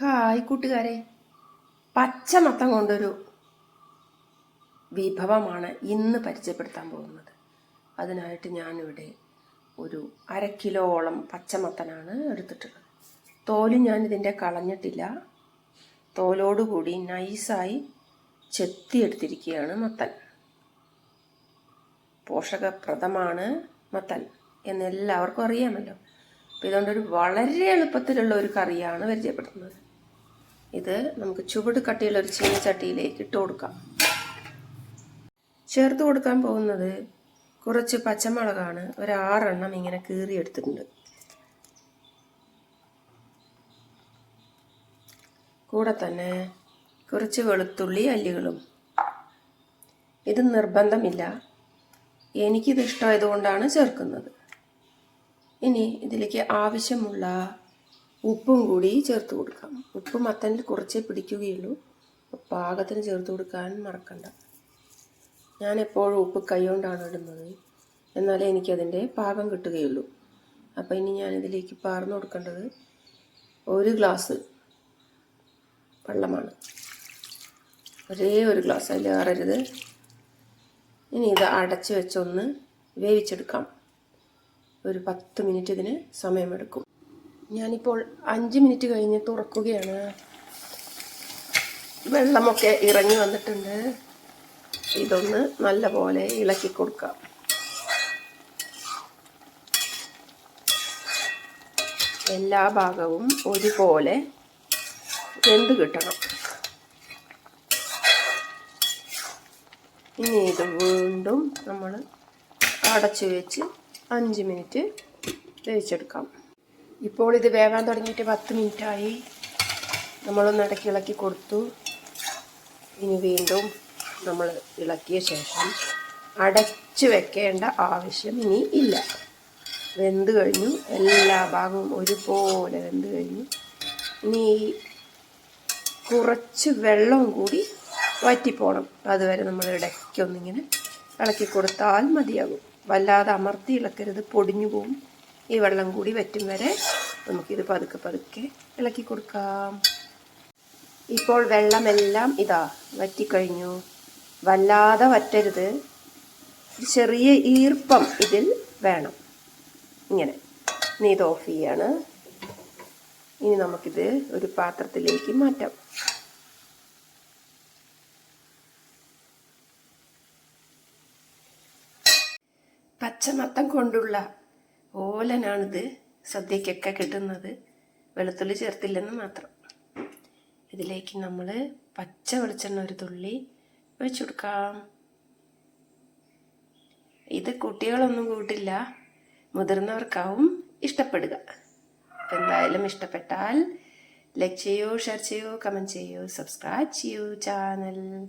Hi കൂട്ടുകാരെ. പച്ച മത്തം കൊണ്ടൊരു വിഭവമാണ് ഇന്ന് പരിചയപ്പെടുത്താൻ പോകുന്നത്. അതിനായിട്ട് ഞാനിവിടെ ഒരു അര കിലോളം പച്ചമത്തനാണ് എടുത്തിട്ടുള്ളത്. തോൽ ഞാനിതിന്റെ കളഞ്ഞിട്ടില്ല. തോലോടുകൂടി നൈസായി ചെത്തിയെടുത്തിരിക്കുകയാണ് മത്തൻ. പോഷകപ്രദമാണ് മത്തൻ എന്നെല്ലാവർക്കും അറിയാമല്ലോ. അപ്പോൾ ഇതുകൊണ്ടൊരു വളരെ എളുപ്പത്തിലുള്ള ഒരു കറിയാണ് പരിചയപ്പെടുത്തുന്നത്. ഇത് നമുക്ക് ചുവട് കട്ടിയുള്ള ഒരു ചീന ചട്ടിയിലേക്ക് ഇട്ട് കൊടുക്കാം. ചേർത്ത് കൊടുക്കാൻ പോകുന്നത് കുറച്ച് പച്ചമുളകാണ്. ഒരു ആറെണ്ണം ഇങ്ങനെ കീറിയെടുത്തിട്ടുണ്ട് കൂടെ തന്നെ കുറച്ച് വെളുത്തുള്ളി അല്ലികളും. ഇത് നിർബന്ധമില്ല. എനിക്കിത് ഇഷ്ടമായതുകൊണ്ടാണ് ചേർക്കുന്നത്. ഇനി ഇതിലേക്ക് ആവശ്യമുള്ള ഉപ്പും കൂടി ചേർത്ത് കൊടുക്കാം. ഉപ്പ് മത്തനിൽ കുറച്ചേ പിടിക്കുകയുള്ളൂ. പാകത്തിന് ചേർത്ത് കൊടുക്കാൻ മറക്കണ്ട. ഞാൻ എപ്പോഴും ഉപ്പ് കൈകൊണ്ടാണ് ഇടുന്നത്. എന്നാലേ എനിക്കതിന്റെ പാകം കിട്ടുകയുള്ളൂ. അപ്പോൾ ഇനി ഞാനിതിലേക്ക് പാർന്നു കൊടുക്കേണ്ടത് ഒരു ഗ്ലാസ് വെള്ളമാണ്. ഒരേ ഒരു ഗ്ലാസ് അതിൽ കയറരുത് ഇനി ഇത് അടച്ച് വെച്ചൊന്ന് വേവിച്ചെടുക്കാം. ഒരു പത്ത് മിനിറ്റ് ഇതിന് സമയമെടുക്കും. ഞാനിപ്പോൾ അഞ്ച് മിനിറ്റ് കഴിഞ്ഞ് തുറക്കുകയാണ്. വെള്ളമൊക്കെ ഇറങ്ങി വന്നിട്ടുണ്ട്. ഇതൊന്ന് നല്ലപോലെ ഇളക്കി കൊടുക്കാം. എല്ലാ ഭാഗവും ഒരുപോലെ വെന്ത് കിട്ടണം. ഇനി ഇത് വീണ്ടും നമ്മൾ അടച്ചു വെച്ച് അഞ്ച് മിനിറ്റ് വേവിച്ചെടുക്കാം. ഇപ്പോൾ ഇത് വേവാൻ തുടങ്ങിയിട്ട് പത്ത് മിനിറ്റായി. നമ്മളൊന്ന് ഇടയ്ക്ക് ഇളക്കി കൊടുത്തു. ഇനി വീണ്ടും നമ്മൾ ഇളക്കിയ ശേഷം അടച്ച് വെക്കേണ്ട ആവശ്യം ഇനി ഇല്ല. വെന്ത് കഴിഞ്ഞു. എല്ലാ ഭാഗവും ഒരുപോലെ വെന്ത് കഴിഞ്ഞു. ഇനി കുറച്ച് വെള്ളവും കൂടി വറ്റിപ്പോണം. അതുവരെ നമ്മൾ ഇടയ്ക്കൊന്നിങ്ങനെ ഇളക്കി കൊടുത്താൽ മതിയാകും. വല്ലാതെ അമർത്തി ഇളക്കരുത്. പൊടിഞ്ഞു പോവും. ഈ വെള്ളം കൂടി വറ്റും വരെ നമുക്കിത് പതുക്കെ പതുക്കെ ഇളക്കി കൊടുക്കാം. ഇപ്പോൾ വെള്ളമെല്ലാം ഇതാ വറ്റിക്കഴിഞ്ഞു. വല്ലാതെ വറ്റരുത്. ചെറിയ ഈർപ്പം ഇതിൽ വേണം. ഇങ്ങനെ. ഇനി ഇത് ഓഫ് ചെയ്യാണ്. ഇനി നമുക്കിത് ഒരു പാത്രത്തിലേക്ക് മാറ്റാം. പച്ചമത്തം കൊണ്ടുള്ള ഓലനാണിത് സദ്യക്കൊക്കെ കിട്ടുന്നത്. വെളുത്തുള്ളി ചേർത്തില്ലെന്ന് മാത്രം. ഇതിലേക്ക് നമ്മൾ പച്ച വെളിച്ചെണ്ണ ഒരു തുള്ളി ഒഴിച്ചു കൊടുക്കാം. ഇത് കുട്ടികളൊന്നും കൂട്ടില്ല. മുതിർന്നവർക്കാവും ഇഷ്ടപ്പെടുക. എന്തായാലും ഇഷ്ടപ്പെട്ടാൽ ലൈക്ക് ചെയ്യൂ ഷെയർ ചെയ്യൂ കമന്റ് ചെയ്യൂ സബ്സ്ക്രൈബ് ചെയ്യൂ ചാനൽ